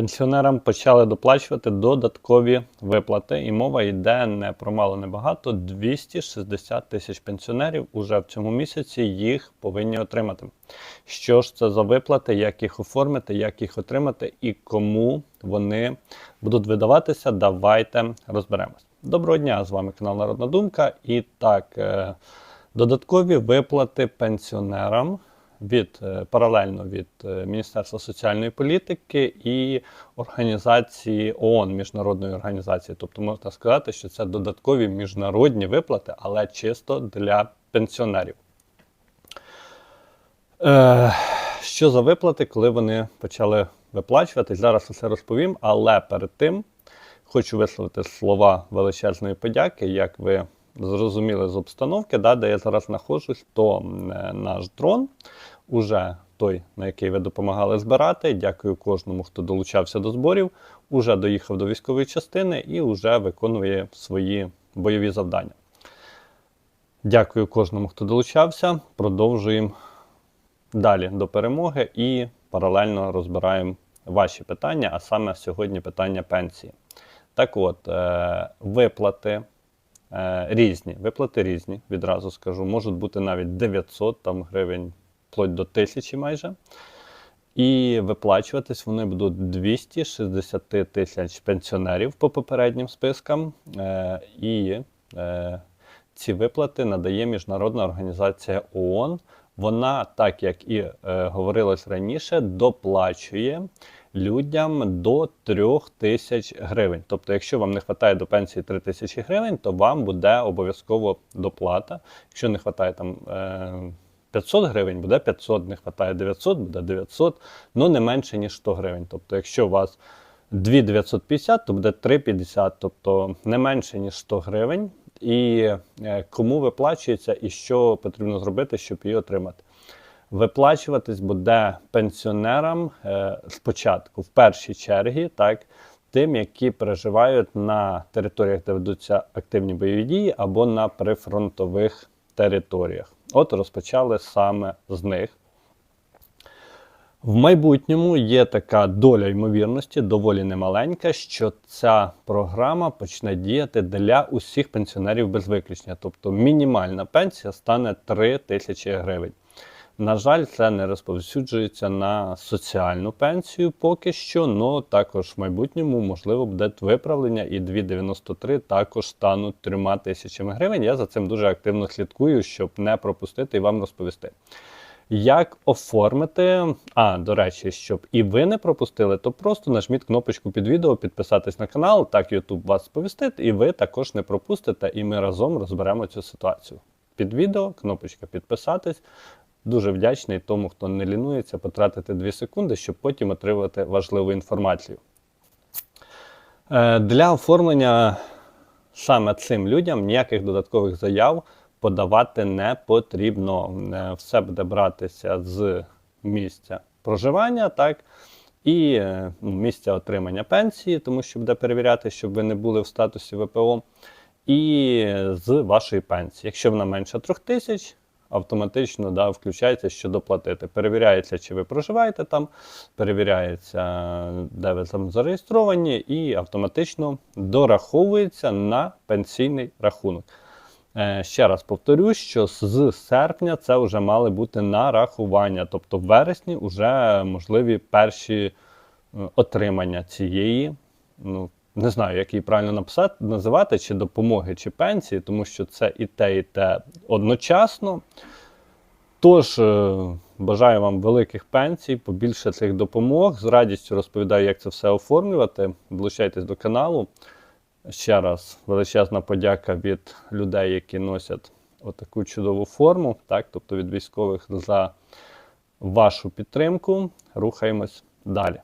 Пенсіонерам почали доплачувати додаткові виплати, і мова йде не про мало не багато. 260 тисяч пенсіонерів уже в цьому місяці їх повинні отримати. Що ж це за виплати, як їх оформити, як їх отримати і кому вони будуть видаватися? Давайте розберемось. Доброго дня! З вами канал Народна Думка. І так, е, додаткові виплати пенсіонерам від е, паралельно від е, Міністерства соціальної політики і організації ООН, міжнародної організації. Тобто можна сказати, що це додаткові міжнародні виплати, але чисто для пенсіонерів. Е, що за виплати, коли вони почали виплачувати? Зараз все розповім, але перед тим хочу висловити слова величезної подяки, як ви зрозуміли з обстановки, да, де я зараз знаходжусь, то е, наш дрон уже той, на який ви допомагали збирати. Дякую кожному, хто долучався до зборів, уже доїхав до військової частини і вже виконує свої бойові завдання. Дякую кожному, хто долучався. Продовжуємо далі до перемоги і паралельно розбираємо ваші питання, а саме сьогодні питання пенсії. Так от, е, виплати е, різні, виплати різні, відразу скажу, можуть бути навіть 900 там, гривень, вплоть до 1000 майже. І виплачуватись вони будуть 260 тисяч пенсіонерів по попереднім спискам. Е, і е, ці виплати надає Міжнародна організація ООН. Вона, так як і е, говорилось раніше, доплачує людям до 3 тисяч гривень. Тобто, якщо вам не вистачає до пенсії 3 тисячі гривень, то вам буде обов'язково доплата. Якщо не вистачає там. 500 гривень буде 500, не вистачає 900, буде 900, ну не менше, ніж 100 гривень. Тобто, якщо у вас 2 950, то буде 350, тобто не менше, ніж 100 гривень. І е, кому виплачується і що потрібно зробити, щоб її отримати. Виплачуватись буде пенсіонерам е, спочатку, в першій чергі, так, тим, які переживають на територіях, де ведуться активні бойові дії, або на прифронтових територіях. От розпочали саме з них. В майбутньому є така доля ймовірності, доволі немаленька, що ця програма почне діяти для усіх пенсіонерів без виключення. Тобто мінімальна пенсія стане 3 тисячі гривень. На жаль, це не розповсюджується на соціальну пенсію поки що, але також в майбутньому можливо буде виправлення, і 2,93 також стануть 3 тисячами гривень. Я за цим дуже активно слідкую, щоб не пропустити і вам розповісти. Як оформити, а, до речі, щоб і ви не пропустили, то просто нажміть кнопочку під відео, підписатись на канал, так YouTube вас сповістить, і ви також не пропустите, і ми разом розберемо цю ситуацію. Під відео, кнопочка підписатись. Дуже вдячний тому, хто не лінується, потратити 2 секунди, щоб потім отримати важливу інформацію. Е, для оформлення саме цим людям ніяких додаткових заяв подавати не потрібно. Е, все буде братися з місця проживання, так, і е, місця отримання пенсії, тому що буде перевіряти, щоб ви не були в статусі ВПО, і з вашої пенсії. Якщо вона менша 3 тисяч, автоматично да, включається, що доплатити. Перевіряється, чи ви проживаєте там, перевіряється, де ви там зареєстровані, і автоматично дораховується на пенсійний рахунок. Е, ще раз повторюсь, що з серпня це вже мали бути нарахування, тобто в вересні вже можливі перші е, отримання цієї ну, не знаю, як її правильно написати, називати, чи допомоги, чи пенсії, тому що це і те, і те одночасно. Тож, е, бажаю вам великих пенсій, побільше цих допомог. З радістю розповідаю, як це все оформлювати. Долучайтесь до каналу. Ще раз величезна подяка від людей, які носять отаку чудову форму, так, тобто від військових за вашу підтримку. Рухаємось далі.